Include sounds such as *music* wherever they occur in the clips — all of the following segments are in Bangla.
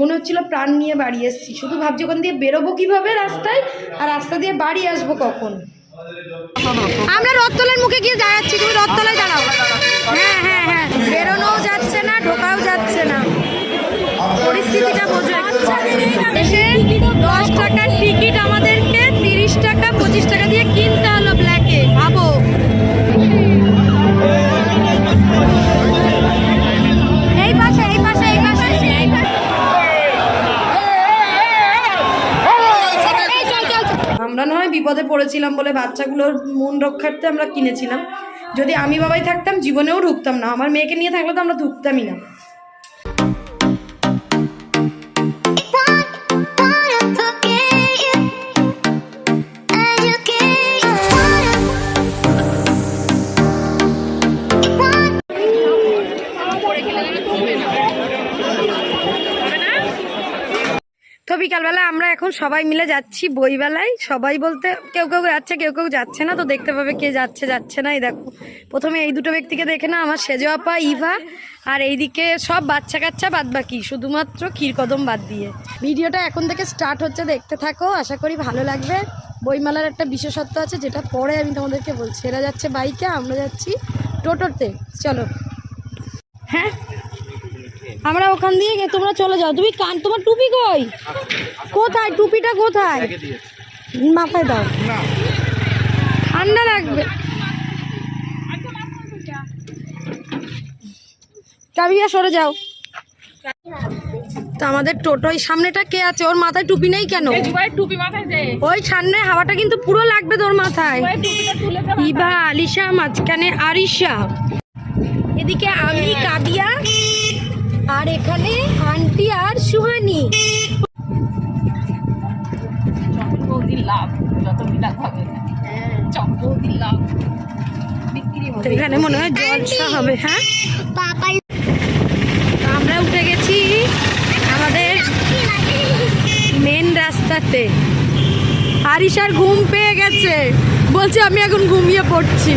মনে হচ্ছিল প্রাণ নিয়ে বাড়ি এসেছি। শুধু ভাবছি ওখান দিয়ে বেরোবো কীভাবে রাস্তায় আর রাস্তা দিয়ে বাড়ি আসব কখন? আমরা রথতলার মুখে গিয়ে দাঁড়াচ্ছি, তুমি রথতলায় দাঁড়াও। হ্যাঁ হ্যাঁ হ্যাঁ বেরোনোও যাচ্ছে না, ঢোকাও যাচ্ছে না। পরিস্থিতিটা বোঝো আমরা নয়, বিপদে পড়েছিলাম বলে বাচ্চাগুলোর মন রক্ষার্থে আমরা কিনেছিলাম। যদি আমি বাবাই থাকতাম, জীবনেও ঢুকতাম না। আমার মেয়েকে নিয়ে থাকলে তো আমরা ঢুকতামই না। এখন সবাই মিলে যাচ্ছি বইবেলায়। সবাই বলতে কেউ কেউ যাচ্ছে, কেউ কেউ যাচ্ছে না, তো দেখতে পাবে কে যাচ্ছে যাচ্ছে না, এই দেখো। প্রথমে এই দুটো ব্যক্তিকে দেখে না আমার সেজো আপা, ইভা, আর এইদিকে সব বাচ্চা কাচ্চা বাদ বাকি, শুধুমাত্র ক্ষীরকদম বাদ দিয়ে। ভিডিওটা এখন থেকে স্টার্ট হচ্ছে, দেখতে থাকো, আশা করি ভালো লাগবে। বইমেলার একটা বিশেষত্ব আছে, যেটা পরে আমি তোমাদেরকে বলছি। এরা যাচ্ছে বাইকে, আমরা যাচ্ছি টোটোতে। চলো। হ্যাঁ? আমরা ওখান দিয়ে তোমরা চলে যাও। তুমি কান তোমার টুপি কই? কোথায়? টুপিটা কোথায়? মাথায় দাও। ঠান্ডা লাগবে। কাবিয়া সরে যাও। তো আমাদের টোটোই সামনেটা কে আছে? ওর মাথায় টুপি নেই কেন? ওই সামনে হাওয়াটা কিন্তু পুরো লাগবে তোর মাথায়। ইভা আলিশা মাঝখানে আরিশা। এদিকে আমি কাবিয়া আর এখানে আন্টি আর সুহানি। লাভ যত লাভ। এখানে মনে হয় জলসা হবে হ্যাঁ? আমরা উঠে গেছি আমাদের মেন রাস্তাতে। আরিশার ঘুম পেয়ে গেছে। বলছে আমি এখন ঘুমিয়ে পড়ছি।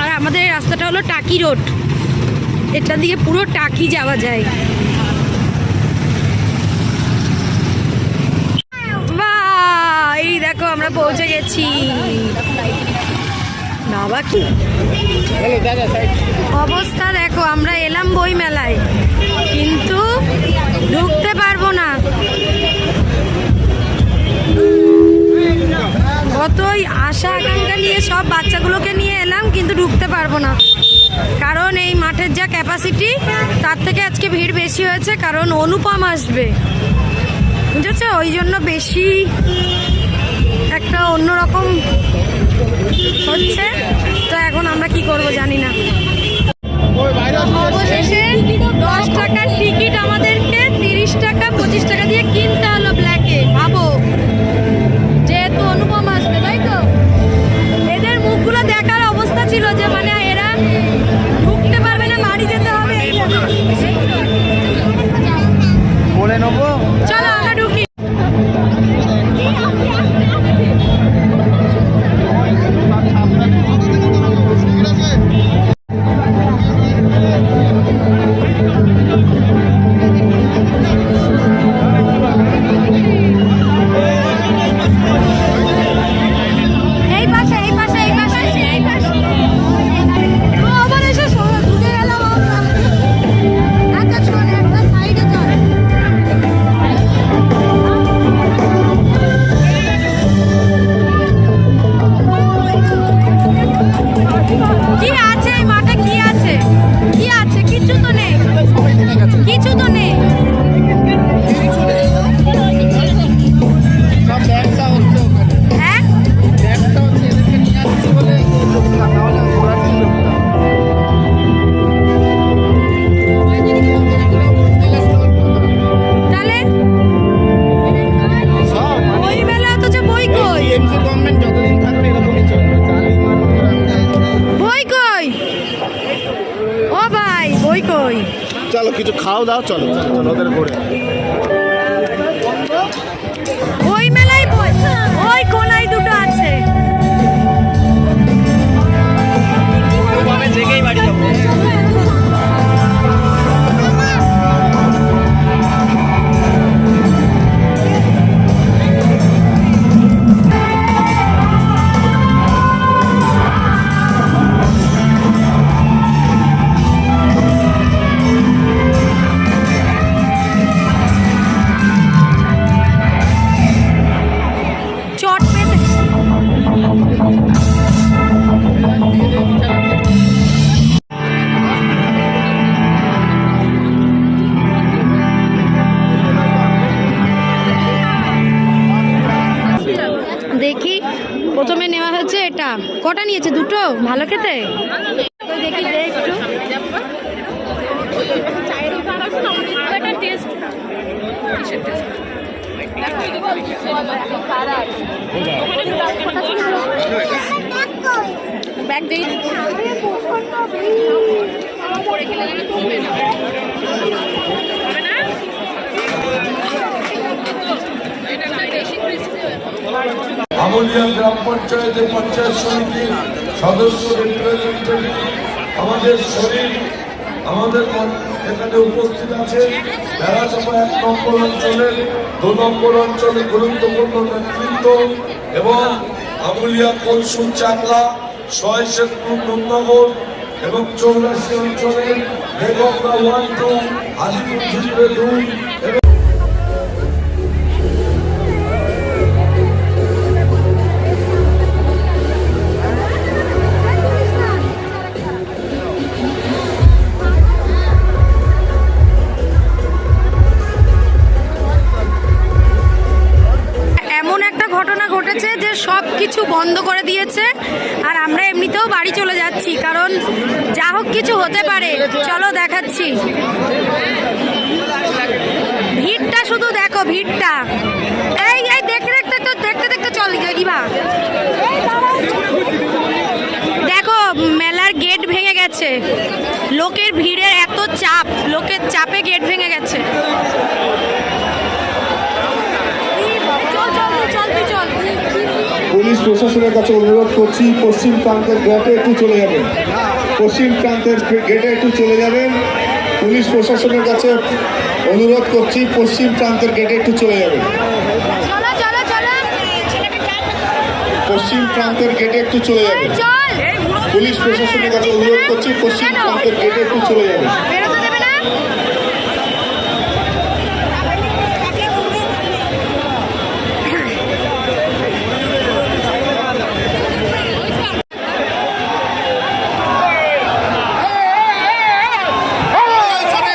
আর আমাদের রাস্তাটা হলো টাকি রোড। এটা দিয়ে পুরো টাকি যাওয়া যায়। এই দেখো আমরা পৌঁছে গেছি। বাবা কি? অবস্থা দেখো, আমরা এলাম বই মেলায় কিন্তু ঢুকতে পারব না। কতই আশা আকাঙ্ক্ষা নিয়ে সব বাচ্চাগুলোকে নিয়ে এলাম, কিন্তু ঢুকতে পারব না। কারণ এই মাঠের যা ক্যাপাসিটি তার থেকে আজকে ভিড় বেশি হয়েছে, কারণ অনুপম আসবে। বুঝেছ? ওই জন্য বেশি একটা অন্যরকম হচ্ছে। তো এখন আমরা কি করব জানি না। অবশেষে দাও চলো। কটা নিয়েছে? দুটো? ভালো খেতে? দে একটু। ব্যাগ দিই পরে খেলে যেন কমবে না হবে না এটা না বেশি ক্রিস্পি হয়ে আমলিয়া গ্রাম পঞ্চায়েতের পঞ্চায়েত সমিতির সদস্য রিপ্রেজেন্টেটিভ আমাদের শরীর, আমাদের এখানে উপস্থিত আছে। বেড়াচাপা এক নম্বর অঞ্চলের দু নম্বর অঞ্চলে গুরুত্বপূর্ণ নেতৃত্ব এবং আমুলিয়া কলসুন চাকলা, ছয় শেখপুর নুননগর এবং চৌরাশি অঞ্চলের বেগমরা ওয়ান টু আলিপুর দুই এবং ঘটেছে যে সব কিছু বন্ধ করে দিয়েছে আর আমরা এমনিতেও বাড়ি চলে যাচ্ছি, কারণ যা হোক কিছু হতে পারে। চলো দেখাচ্ছি। ভিড়টা শুধু দেখো, ভিড়টা। এই এই, দেখতে দেখতে, তো, দেখতে দেখতে চল ইবা দেখো, মেলার গেট ভেঙে গেছে। লোকের ভিড়ের এত চাপ, লোকের চাপে গেট ভেঙে গেছে চল চল তুই চল তুই চল পুলিশ প্রশাসনের কাছে অনুরোধ করছি পশ্চিম প্রান্তের গেটে একটু চলে যাবেন। পশ্চিম প্রান্তের গেটে একটু চলে যাবেন। পুলিশ প্রশাসনের কাছে অনুরোধ করছি পশ্চিম প্রান্তের গেটে একটু চলে যাবেন। পশ্চিম প্রান্তের গেটে একটু চলে যাবেন। পুলিশ প্রশাসনের কাছে অনুরোধ করছি পশ্চিম প্রান্তের গেটে একটু চলে যাবেন বেরোতে দেবে না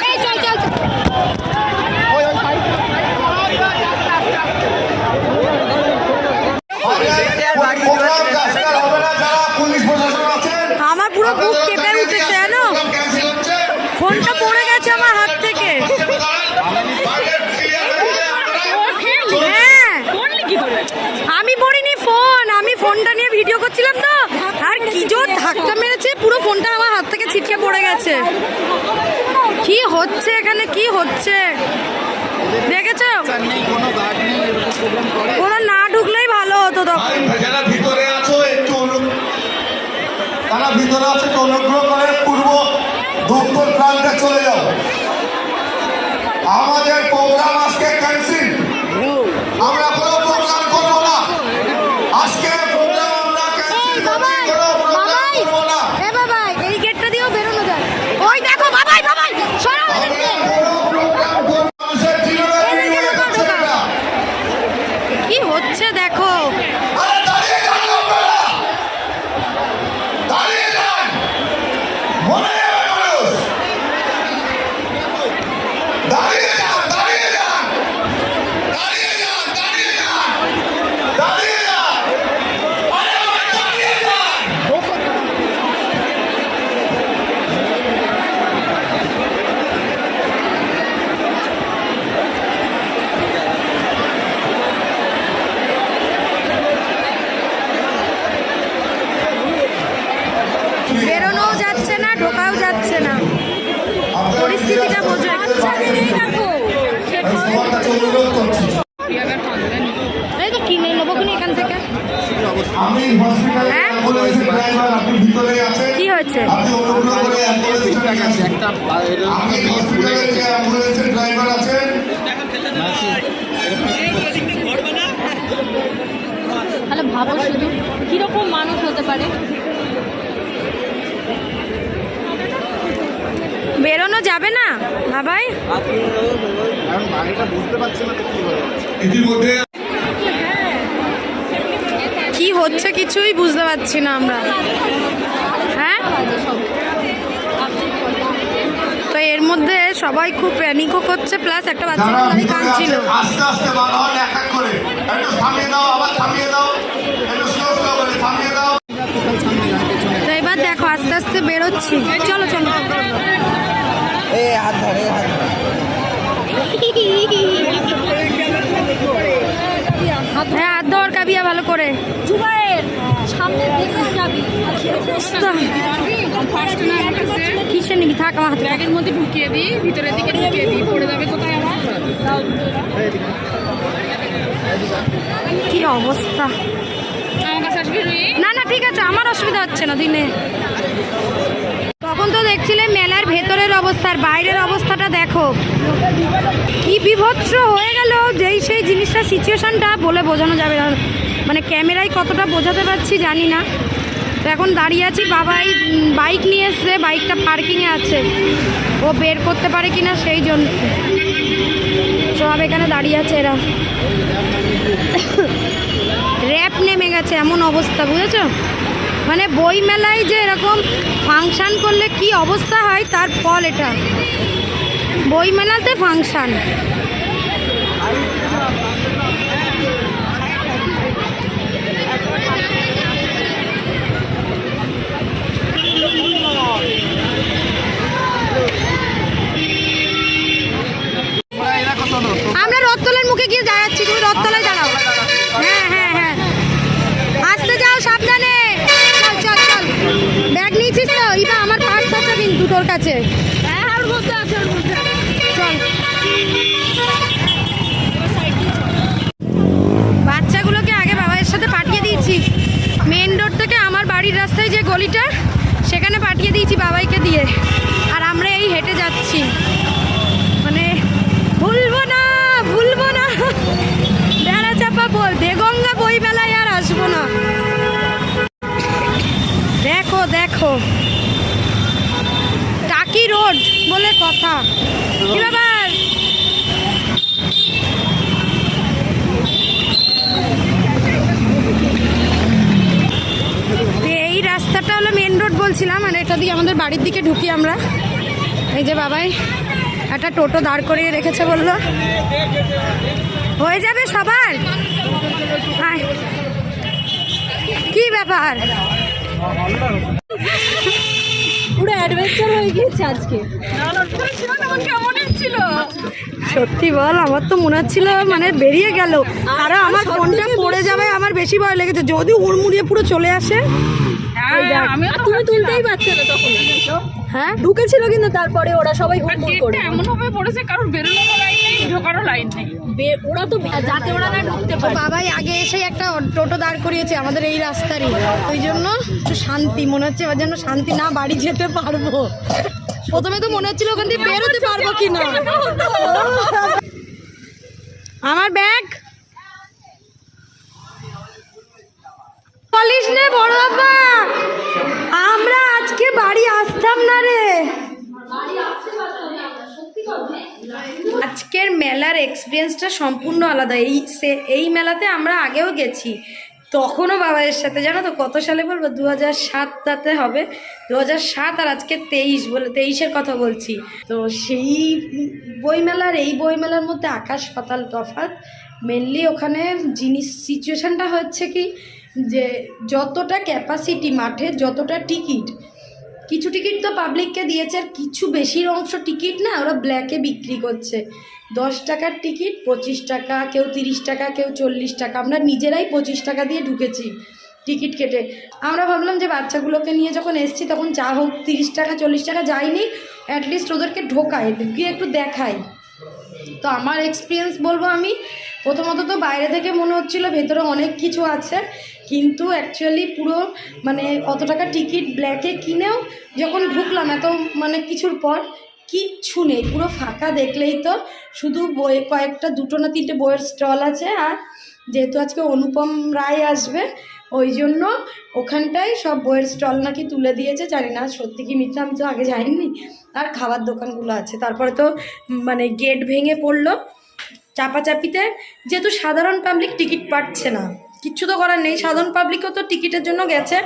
এই চল চল প্রোগ্রাম ক্যান্সেল হবে না যারা পুলিশ প্রশাসন আছেন আমার পুরো বুক কেঁপে উঠেছে জানো? ফোনটা পড়ে গেছে আমার হাত থেকে। হ্যাঁ। বললি কি করে আমি পড়িনি ফোন আমি ফোনটা নিয়ে ভিডিও করছিলাম তো। আর কি জোর ধাক্কা মেরেছে পুরো ফোনটা আমার হাত থেকে ছিটকে পড়ে গেছে। কি হচ্ছে এখানে? কি হচ্ছে? দেখেছ? ওরা না ঢুকলেই ভালো হতো তখন। যারা ভিতরে আছো একটু তারা ভিতরে আছে একটু অনুগ্রহ করে পূর্ব দক্ষিণ প্রান্তে চলে যাও। আমাদের প্রোগ্রাম আজকে ক্যান্সেল আমরা কোনো প্রোগ্রাম করব না আজকে প্রোগ্রাম আমরা এই ক্যান্সেল বাবাই করছি কোনো প্রোগ্রাম বাবাই করব না এ বাবাই এই গেটটা দিয়েও বেরোনো যায় ওই দেখো বাবাই বাবাই সরাও আমরা এদেরকে। কোনো প্রোগ্রাম করব না। মানুষের জীবনের এদেরকে বিনিময়ে ঢোকাও, করছে ঢোকাও। এটা। কি হচ্ছে দেখো আরে দাঁড়িয়ে যান আপনারা দাঁড়িয়ে যান মনে যাবে মানুষ দাঁড়িয়ে যান দাঁড়িয়ে যান দাঁড়িয়ে যান দাঁড়িয়ে যান দাঁড়িয়ে যান আরে ভাই, দাঁড়িয়ে যান বেরোনোও যাচ্ছে না ঢোকাও যাচ্ছে না আপনারা পরিস্থিতিটা বোঝো একটু। সবার কাছে অনুরোধ করছি এই তো কিনে নেব কিনে এখান থেকে আমি হসপিটালে হ্যাঁ? অ্যাম্বুলেন্সের ড্রাইভার আপনি ভিতরে আছেন কি হয়েছে আপনি অনুগ্রহ করে অ্যাম্বুলেন্সে নিয়ে আসুন। একটা বাইরে আমি হসপিটালে যে অ্যাম্বুলেন্সের ড্রাইভার আছেন তাহলে ভাবো শুধু কীরকম মানুষ হতে পারে বেরোনো যাবে না বাবাই কারণ বুঝতে পারছে না কি হবে ইতিমধ্যে কি হচ্ছে কিছুই বুঝতে পারছি না আমরা। হ্যাঁ? তো এর মধ্যে সবাই খুব প্যানিকও করছে প্লাস একটা বাচ্চা কাঁদছিল। আছেন আস্তে আস্তে এক এক করে। একটু থামিয়ে দাও আবার থামিয়ে দাও। একটু স্লো স্লো করে থামিয়ে দাও। দেখো আস্তে আস্তে বেরোচ্ছি। চলো চলো। এই হাত ধরে হাত ধরে। হ্যাঁ হাত দেওয়ার কাবিয়া ভালো করে। জুবাইয়ের সামনে দেখে যাবি। অবস্থা। ফার্স্ট না আমার কাছে কিসে নিবি? থাক আমার হাতে ব্যাগের মধ্যে ঢুকিয়ে দিই ভিতরের দিকে ঢুকিয়ে দিই। পড়ে যাবে কোথায় আমার কি অবস্থা? না না ঠিক আছে আমার অসুবিধা হচ্ছে না দিনে। তখন তো দেখছিলে মেলার ভেতরের অবস্থা বাইরের অবস্থাটা দেখো। কি বিভৎস হয়ে গেল যেই সেই জিনিসটা সিচুয়েশনটা বলে বোঝানো যাবে না। মানে ক্যামেরায় কতটা বোঝাতে পারছি জানি না। তো এখন দাঁড়িয়ে আছি, বাবাই বাইক নিয়ে এসছে, বাইকটা পার্কিংয়ে আছে। ও বের করতে পারে কিনা সেই জন্য। সব এখানে দাঁড়িয়ে আছে এরা। *coughs* র্যাপ নেমে গেছে, এমন অবস্থা, বুঝেছ? মানে বই মেলায় যে এরকম ফাংশান করলে কি অবস্থা হয়, তার ফল এটা। বই মেলাতে ফাংশন এই দেখো শোনো আমরা রথতলার মুখে গিয়ে দাঁড়াচ্ছি তুমি রথতলায় দাঁড়াও হ্যাঁ হ্যাঁ হ্যাঁ আসতে যাও সাবধানে চল চল চল ব্যাগ নিয়েছিস তো ইবা আমার পার্স আছে কিন্তু তোর কাছে হ্যাঁ ওর মধ্যে আছে ওর মধ্যে চল বাচ্চাগুলোকে আগে বাবার সাথে পাঠিয়ে দিয়েছি মেন রোড থেকে আমার বাড়ির রাস্তায় যে গলিটা সেখানে দিয়েছি বাবাইকে দিয়ে। আর আমরা এই হেঁটে যাচ্ছি। মানে ভুলবো না ভুলবো না। বেড়া চাপা বল, দে গঙ্গা বই মেলায় আর আসব না। দেখো দেখো। টাকি রোড বলে কথা। কি ব্যাপার? রাস্তাটা হলো মেন রোড বলছিলাম আর এটা দিয়ে আমাদের বাড়ির দিকে ঢুকি আমরা। এই যে বাবাই একটা টোটো দাঁড় করিয়ে রেখেছে বলল। হয়ে যাবে সবার। কি ব্যাপার? পুরো অ্যাডভেঞ্চার হয়ে গিয়েছে আজকে। সত্যি বল আমার তো মনে হচ্ছিল মানে বেরিয়ে গেল। আর আমার ফোনটা পড়ে যাবে আমার বেশি ভয় লেগেছে। যদি উড়মুড়িয়ে পুরো চলে আসে তুমি তুলতেই পারছ না তখন। হ্যাঁ? ঢুকেছিল কিন্তু তারপরে ওরা সবাই হুড়মুড় করে। এমন ভাবে পড়েছে কারোর বেরোনো লাইন নেই ঢোকারও লাইন নেই। ওরা তো যাতে ওরা না ঢুকতে তো বাবাই আগে এসে একটা টোটো দাঁড় করিয়েছে আমাদের এই রাস্তারই। ওই জন্য একটু শান্তি মনে হচ্ছে এবার যেন শান্তি না বাড়ি যেতে পারব। প্রথমে তো মনে হচ্ছিল ওখান থেকে বেরোতে পারব কি না *laughs* আমার ব্যাগ নে বড় বাবা। আমরা আজকে বাড়ি আসতাম না রে। আজকের মেলার এক্সপিরিয়েন্সটা সম্পূর্ণ আলাদা। এই সে, এই মেলাতে আমরা আগেও গেছি। তখনও বাবাদের সাথে, জানো তো কত সালে বলব? দু হাজার সাতটাতে হবে। দু হাজার সাত আর আজকে তেইশ বলে, তেইশের কথা বলছি। তো সেই বইমেলার, এই বইমেলার মধ্যে আকাশ পাতাল তফাৎ। মেনলি ওখানে জিনিস সিচুয়েশানটা হচ্ছে কি যে যতটা ক্যাপাসিটি মাঠে, যতটা টিকিট কিছু টিকিট তো পাবলিককে দিয়েছে আর কিছু বেশির অংশ টিকিট না ওরা ব্ল্যাকে বিক্রি করছে। দশ টাকার টিকিট পঁচিশ টাকা, কেউ তিরিশ টাকা, কেউ চল্লিশ টাকা, আমরা নিজেরাই পঁচিশ টাকা দিয়ে ঢুকেছি টিকিট কেটে। আমরা ভাবলাম যে বাচ্চাগুলোকে নিয়ে যখন এসছি তখন যা হোক তিরিশ টাকা, চল্লিশ টাকা যায়নি অ্যাটলিস্ট ওদেরকে ঢোকায় ঢুকিয়ে একটু দেখাই তো আমার এক্সপিরিয়েন্স বলব আমি, প্রথমত তো বাইরে থেকে মনে হচ্ছিল ভেতরে অনেক কিছু আছে কিন্তু অ্যাকচুয়ালি পুরো মানে অত টাকা টিকিট ব্ল্যাকে কিনেও যখন ঢুকলাম, এত মানে কিছুর পর কিচ্ছু নেই, পুরো ফাঁকা দেখলেই তো। শুধু বই, কয়েকটা দুটো না তিনটে বইয়ের স্টল আছে আর যেহেতু আজকে অনুপম রায় আসবে, ওই জন্য ওখানটায় সব বইয়ের স্টল নাকি তুলে দিয়েছে। জানি না, সত্যি কি মিথ্যা, আমি তো আগে যাইনি। আর খাবার দোকানগুলো আছে। তারপরে তো মানে গেট ভেঙে পড়ল। চাপাচাপিতে যেহেতু সাধারণ পাবলিক টিকিট পাচ্ছে না। কিচ্ছু তো করার নেই। সাধারণ পাবলিকও তো টিকিটের জন্য গেছে।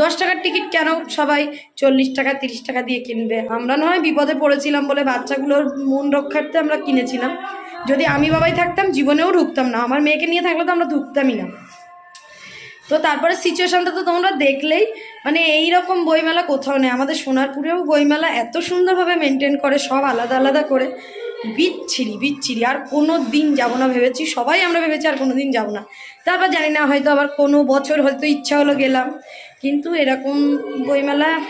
দশ টাকার টিকিট কেন সবাই চল্লিশ টাকা, তিরিশ টাকা দিয়ে কিনবে? আমরা নয়, বিপদে পড়েছিলাম বলে বাচ্চাগুলোর মন রক্ষার্থে আমরা কিনেছিলাম। যদি আমি বাবাই থাকতাম, জীবনেও ঢুকতাম না। আমার মেয়েকে নিয়ে থাকলে তো আমরা ঢুকতামই না। তো তারপরে সিচুয়েশনটা তো তোমরা দেখলেই মানে এই রকম বইমেলা কোথাও নেই। আমাদের সোনারপুরেও বইমেলা এত সুন্দরভাবে মেনটেন করে, সব আলাদা আলাদা করে। বিচ্ছিরি বিচ্ছিরি। আর কোনো দিন যাব না ভেবেছি। সবাই আমরা ভেবেছি আর কোনো দিন যাব না। তারপর জানি না, হয়তো আবার কোনো বছর হয়তো ইচ্ছা হলো গেলাম। কিন্তু এরকম বইমেলা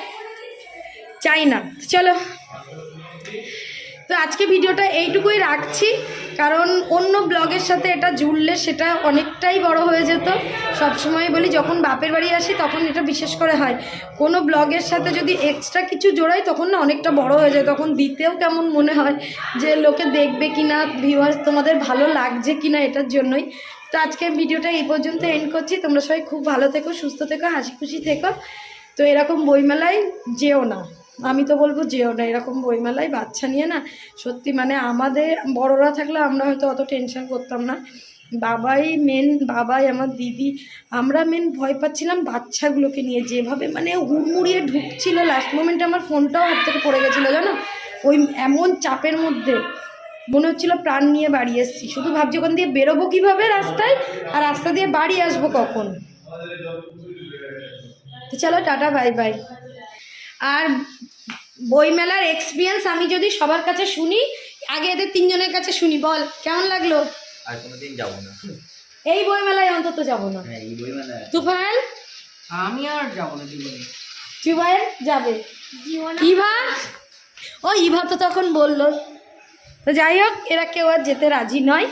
চাই না। চলো। তো আজকে ভিডিওটা এইটুকুই রাখছি। কারণ অন্য ব্লগের সাথে এটা জুড়লে সেটা অনেকটাই বড় হয়ে যেত। সবসময় বলি যখন বাপের বাড়ি আসি তখন এটা বিশেষ করে হয়। কোনো ব্লগের সাথে যদি এক্সট্রা কিছু জোড়াই তখন না অনেকটা বড় হয়ে যায়। তখন দিতেও কেমন মনে হয় যে লোকে দেখবে কি না ভিউয়ার্স তোমাদের ভালো লাগছে কি না এটার জন্যই। তো আজকে ভিডিওটা এই পর্যন্ত এন্ড করছি। তোমরা সবাই খুব ভালো থেকো, সুস্থ থেকো, হাসি খুশি থেকো। তো এরকম বইমেলায় যেও না। আমি তো বলব যেও না, এরকম বইমেলায় বাচ্চা নিয়ে না, সত্যি মানে আমাদের বড়রা থাকলে আমরা হয়তো অত টেনশন করতাম না। বাবাই মেন বাবাই আমার দিদি, আমরা মেন ভয় পাচ্ছিলাম বাচ্চাগুলোকে নিয়ে, যেভাবে মানে হুড়মুড়িয়ে ঢুকছিল লাস্ট মোমেন্টে আমার ফোনটাও হাত থেকে পড়ে গেছিল, জানো? ওই এমন চাপের মধ্যে মনে হচ্ছিল প্রাণ নিয়ে বাড়ি এসেছি, শুধু ভাবছি ওখান দিয়ে বেরোবো কীভাবে রাস্তায় আর রাস্তা দিয়ে বাড়ি আসব কখন? তো চলো, টাটা বাই বাই আর বইমেলার এক্সপিরিয়েন্স আমি যদি সবার কাছে শুনি আগে এদের তিনজনের কাছে শুনি বল কেমন লাগল? আর কোনোদিন যাব না। এই বইমেলায় অন্তত যাব না। হ্যাঁ এই বই তুফাইল আমি আর যাব না জীবনে। তুফাইল যাবে? ইভা? ও ইভা তো তখন বলল। তো যাই হোক এরা কেউ আর যেতে রাজি নয়।